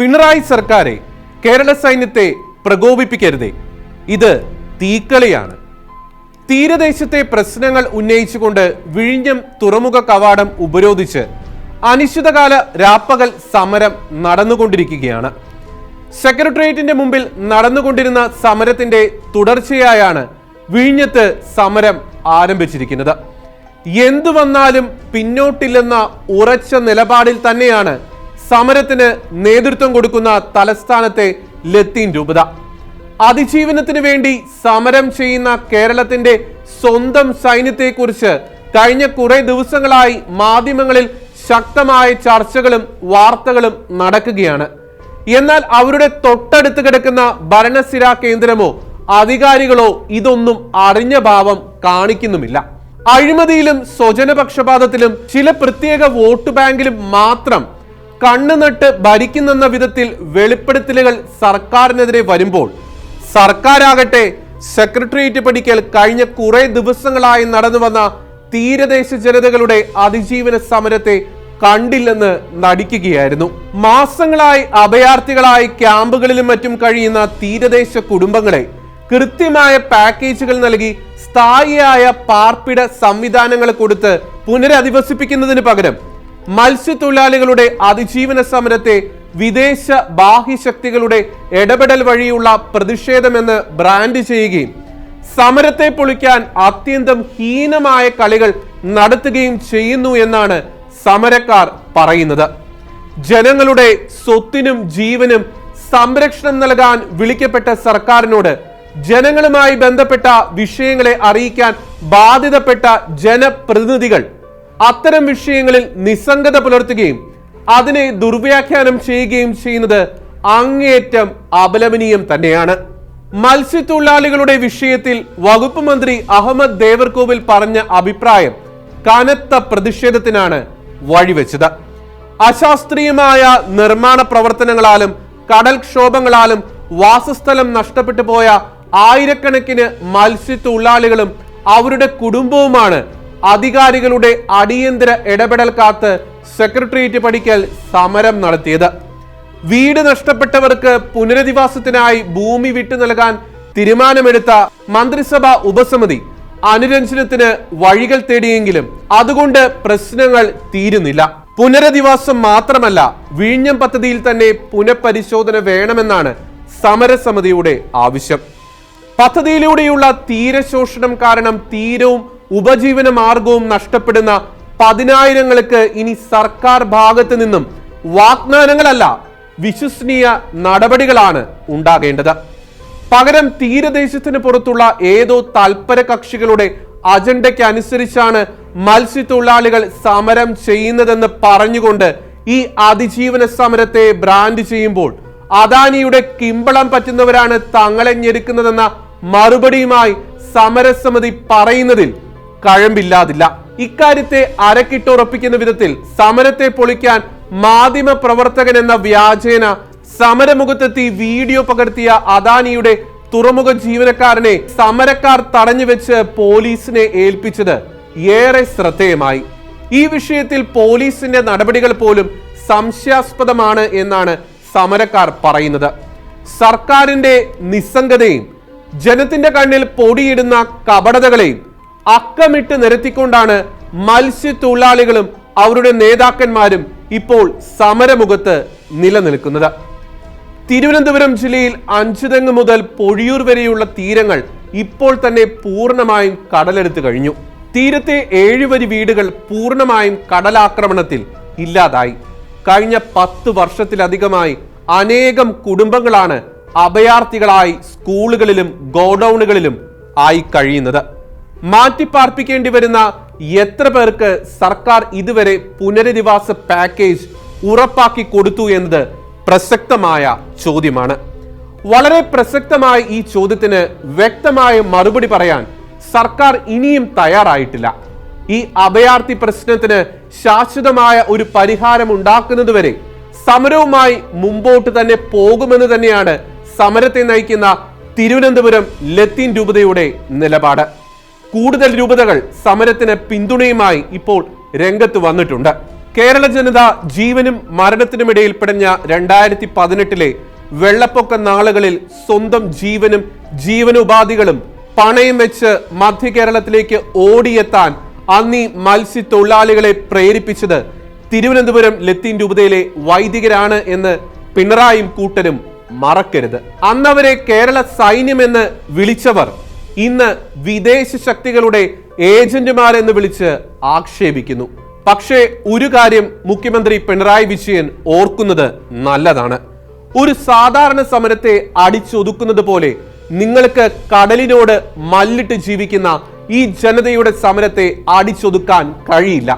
പിണറായി സർക്കാരെ കേരള സൈന്യത്തെ പ്രകോപിപ്പിക്കരുതേ. ഇത് തീക്കളിയാണ്. തീരദേശത്തെ പ്രശ്നങ്ങൾ ഉന്നയിച്ചുകൊണ്ട് വിഴിഞ്ഞം തുറമുഖ കവാടം ഉപരോധിച്ച് അനിശ്ചിതകാല രാപ്പകൽ സമരം നടന്നുകൊണ്ടിരിക്കുകയാണ്. സെക്രട്ടേറിയറ്റിന്റെ മുമ്പിൽ നടന്നുകൊണ്ടിരുന്ന സമരത്തിന്റെ തുടർച്ചയായാണ് വിഴിഞ്ഞത്ത് സമരം ആരംഭിച്ചിരിക്കുന്നത്. എന്തു വന്നാലും പിന്നോട്ടില്ലെന്ന ഉറച്ച നിലപാടിൽ തന്നെയാണ് സമരത്തിന് നേതൃത്വം കൊടുക്കുന്ന തലസ്ഥാനത്തെ ലത്തീൻ രൂപത. അതിജീവനത്തിന് വേണ്ടി സമരം ചെയ്യുന്ന കേരളത്തിന്റെ സ്വന്തം സൈന്യത്തെക്കുറിച്ച് കഴിഞ്ഞ കുറെ ദിവസങ്ങളായി മാധ്യമങ്ങളിൽ ശക്തമായ ചർച്ചകളും വാർത്തകളും നടക്കുകയാണ്. എന്നാൽ അവരുടെ തൊട്ടടുത്ത് കിടക്കുന്ന ഭരണസ്ഥിര കേന്ദ്രമോ അധികാരികളോ ഇതൊന്നും അറിഞ്ഞ ഭാവം കാണിക്കുന്നുമില്ല. അഴിമതിയിലും സ്വജനപക്ഷപാതത്തിലും ചില പ്രത്യേക വോട്ട് ബാങ്കിലും മാത്രം കണ്ണുനട്ട് ഭരിക്കുന്നെന്ന വിധത്തിൽ വെളിപ്പെടുത്തലുകൾ സർക്കാരിനെതിരെ വരുമ്പോൾ സർക്കാരാകട്ടെ സെക്രട്ടേറിയറ്റ് പഠിക്കൽ കഴിഞ്ഞ കുറെ ദിവസങ്ങളായി നടന്നു വന്ന തീരദേശ ജനതകളുടെ അതിജീവന സമരത്തെ കണ്ടില്ലെന്ന് നടിക്കുകയായിരുന്നു. മാസങ്ങളായി അഭയാർത്ഥികളായി ക്യാമ്പുകളിലും മറ്റും കഴിയുന്ന തീരദേശ കുടുംബങ്ങളെ കൃത്യമായ പാക്കേജുകൾ നൽകി സ്ഥായിയായ പാർപ്പിട സംവിധാനങ്ങൾ കൊടുത്ത് പുനരധിവസിപ്പിക്കുന്നതിന് പകരം മത്സ്യത്തൊഴിലാളികളുടെ അതിജീവന സമരത്തെ വിദേശ ബാഹ്യശക്തികളുടെ ഇടപെടൽ വഴിയുള്ള പ്രതിഷേധമെന്ന് ബ്രാൻഡ് ചെയ്യുകയും സമരത്തെ പൊളിക്കാൻ അത്യന്തം ഹീനമായ കളികൾ നടത്തുകയും ചെയ്യുന്നു എന്നാണ് സമരക്കാർ പറയുന്നത്. ജനങ്ങളുടെ സ്വത്തിനും ജീവനും സംരക്ഷണം നൽകാൻ വിളിക്കപ്പെട്ട സർക്കാരിനോട് ജനങ്ങളുമായി ബന്ധപ്പെട്ട വിഷയങ്ങളെ അറിയിക്കാൻ ബാധിതപ്പെട്ട ജനപ്രതിനിധികൾ അത്തരം വിഷയങ്ങളിൽ നിസ്സംഗത പുലർത്തുകയും അതിനെ ദുർവ്യാഖ്യാനം ചെയ്യുകയും ചെയ്യുന്നത് അങ്ങേയറ്റം അപലപനീയം തന്നെയാണ്. മത്സ്യത്തൊഴിലാളികളുടെ വിഷയത്തിൽ വകുപ്പ് മന്ത്രി അഹമ്മദ് ദേവർകോവിൽ പറഞ്ഞ അഭിപ്രായം കനത്ത പ്രതിഷേധത്തിനാണ് വഴിവെച്ചത്. അശാസ്ത്രീയമായ നിർമ്മാണ പ്രവർത്തനങ്ങളാലും കടൽക്ഷോഭങ്ങളാലും വാസസ്ഥലം നഷ്ടപ്പെട്ടു പോയ ആയിരക്കണക്കിന് മത്സ്യത്തൊഴിലാളികളും അവരുടെ കുടുംബവുമാണ് അധികാരികളുടെ അടിയന്തര ഇടപെടൽ കാത്ത് സെക്രട്ടേറിയറ്റ് പഠിക്കൽ സമരം നടത്തിയത്. വീട് നഷ്ടപ്പെട്ടവർക്ക് പുനരധിവാസത്തിനായി ഭൂമി വിട്ടു നൽകാൻ തീരുമാനമെടുത്ത മന്ത്രിസഭാ ഉപസമിതി അനുരഞ്ജനത്തിന് വഴികൾ തേടിയെങ്കിലും അതുകൊണ്ട് പ്രശ്നങ്ങൾ തീരുന്നില്ല. പുനരധിവാസം മാത്രമല്ല വിഴിഞ്ഞം പദ്ധതിയിൽ തന്നെ പുനഃപരിശോധന വേണമെന്നാണ് സമരസമിതിയുടെ ആവശ്യം. പദ്ധതിയിലൂടെയുള്ള തീരശോഷണം കാരണം തീരവും ഉപജീവന മാർഗവും നഷ്ടപ്പെടുന്ന പതിനായിരങ്ങൾക്ക് ഇനി സർക്കാർ ഭാഗത്ത് നിന്നും വാഗ്ദാനങ്ങളല്ല വിശ്വസനീയ നടപടികളാണ് ഉണ്ടാകേണ്ടത്. പകരം തീരദേശത്തിന് പുറത്തുള്ള ഏതോ തൽപര കക്ഷികളുടെ അജണ്ടയ്ക്ക് അനുസരിച്ചാണ് മത്സ്യത്തൊഴിലാളികൾ സമരം ചെയ്യുന്നതെന്ന് പറഞ്ഞുകൊണ്ട് ഈ അതിജീവന സമരത്തെ ബ്രാൻഡ് ചെയ്യുമ്പോൾ അദാനിയുടെ കിമ്പളം പറ്റുന്നവരാണ് തങ്ങളെ ഞെരുക്കുന്നതെന്ന മറുപടിയുമായി സമരസമിതി പറയുന്നതിൽ കഴമ്പില്ലാതില്ല. ഇക്കാര്യത്തെ അരക്കിട്ടുറപ്പിക്കുന്ന വിധത്തിൽ സമരത്തെ പൊളിക്കാൻ മാധ്യമ പ്രവർത്തകൻ എന്ന വ്യാജേന സമരമുഖത്തെത്തി വീഡിയോ പകർത്തിയ അദാനിയുടെ തുറമുഖ ജീവനക്കാരനെ സമരക്കാർ തടഞ്ഞു വെച്ച് പോലീസിനെ ഏൽപ്പിച്ചത് ഏറെ ശ്രദ്ധേയമായി. ഈ വിഷയത്തിൽ പോലീസിന്റെ നടപടികൾ പോലും സംശയാസ്പദമാണ് എന്നാണ് സമരക്കാർ പറയുന്നത്. സർക്കാരിന്റെ നിസ്സംഗതയും ജനത്തിന്റെ കണ്ണിൽ പൊടിയിടുന്ന കപടതകളെയും അക്കമിട്ട് നിരത്തിക്കൊണ്ടാണ് മത്സ്യത്തൊഴിലാളികളും അവരുടെ നേതാക്കന്മാരും ഇപ്പോൾ സമരമുഖത്ത് നിലനിൽക്കുന്നത്. തിരുവനന്തപുരം ജില്ലയിൽ അഞ്ചുതെങ്ങ് മുതൽ പൊഴിയൂർ വരെയുള്ള തീരങ്ങൾ ഇപ്പോൾ തന്നെ പൂർണമായും കടലെടുത്ത് കഴിഞ്ഞു. തീരത്തെ ഏഴുവരി വീടുകൾ പൂർണമായും കടലാക്രമണത്തിൽ ഇല്ലാതായി. കഴിഞ്ഞ പത്ത് വർഷത്തിലധികമായി അനേകം കുടുംബങ്ങളാണ് അഭയാർത്ഥികളായി സ്കൂളുകളിലും ഗോഡൌണുകളിലും ആയി കഴിയുന്നത്. മാറ്റിപ്പാർപ്പിക്കേണ്ടി വരുന്ന എത്ര പേർക്ക് സർക്കാർ ഇതുവരെ പുനരധിവാസ പാക്കേജ് ഉറപ്പാക്കി കൊടുത്തു എന്നത് പ്രസക്തമായ ചോദ്യമാണ്. വളരെ പ്രസക്തമായ ഈ ചോദ്യത്തിന് വ്യക്തമായ മറുപടി പറയാൻ സർക്കാർ ഇനിയും തയ്യാറായിട്ടില്ല. ഈ അഭയാർത്ഥി പ്രശ്നത്തിന് ശാശ്വതമായ ഒരു പരിഹാരം ഉണ്ടാക്കുന്നതുവരെ സമരവുമായി മുമ്പോട്ട് തന്നെ പോകുമെന്ന് തന്നെയാണ് സമരത്തെ നയിക്കുന്ന തിരുവനന്തപുരം ലത്തീൻ രൂപതയുടെ നിലപാട്. കൂടുതൽ രൂപതകൾ സമരത്തിന് പിന്തുണയുമായി ഇപ്പോൾ രംഗത്ത് വന്നിട്ടുണ്ട്. കേരള ജനത ജീവനും മരണത്തിനുമിടയിൽ പിടഞ്ഞ രണ്ടായിരത്തി പതിനെട്ടിലെ വെള്ളപ്പൊക്ക നാളുകളിൽ സ്വന്തം ജീവനും ജീവനോപാധികളും പണയം വെച്ച് മധ്യ കേരളത്തിലേക്ക് ഓടിയെത്താൻ അന്നീ മത്സ്യത്തൊഴിലാളികളെ പ്രേരിപ്പിച്ചത് തിരുവനന്തപുരം ലത്തീൻ രൂപതയിലെ വൈദികരാണ് എന്ന് പിണറായും കൂട്ടരും മറക്കരുത്. അന്നവരെ കേരള സൈന്യമെന്ന് വിളിച്ചവർ ഇന്ന് വിദേശ ശക്തികളുടെ ഏജന്റുമാരെന്ന് വിളിച്ച് ആക്ഷേപിക്കുന്നു. പക്ഷേ ഒരു കാര്യം മുഖ്യമന്ത്രി പിണറായി വിജയൻ ഓർക്കുന്നത് നല്ലതാണ്. ഒരു സാധാരണ സമരത്തെ അടിച്ചൊതുക്കുന്നത് പോലെ നിങ്ങൾക്ക് കടലിനോട് മല്ലിട്ട് ജീവിക്കുന്ന ഈ ജനതയുടെ സമരത്തെ അടിച്ചൊതുക്കാൻ കഴിയില്ല.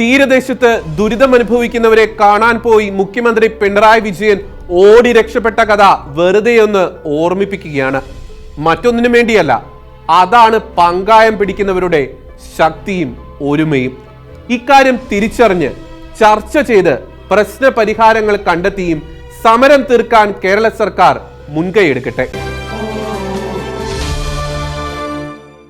തീരദേശത്ത് ദുരിതം അനുഭവിക്കുന്നവരെ കാണാൻ പോയി മുഖ്യമന്ത്രി പിണറായി വിജയൻ ഓടി രക്ഷപ്പെട്ട കഥ വെറുതെയൊന്ന് ഓർമ്മിപ്പിക്കുകയാണ്. മറ്റൊന്നിനു വേണ്ടിയല്ല അതാണ് പങ്കായം പിടിക്കുന്നവരുടെ ശക്തിയും ഒരുമയും. ഇക്കാര്യം തിരിച്ചറിഞ്ഞ് ചർച്ച ചെയ്ത് പ്രശ്ന പരിഹാരങ്ങൾ കണ്ടെത്തിയും സമരം തീർക്കാൻ കേരള സർക്കാർ മുൻകൈയെടുക്കട്ടെ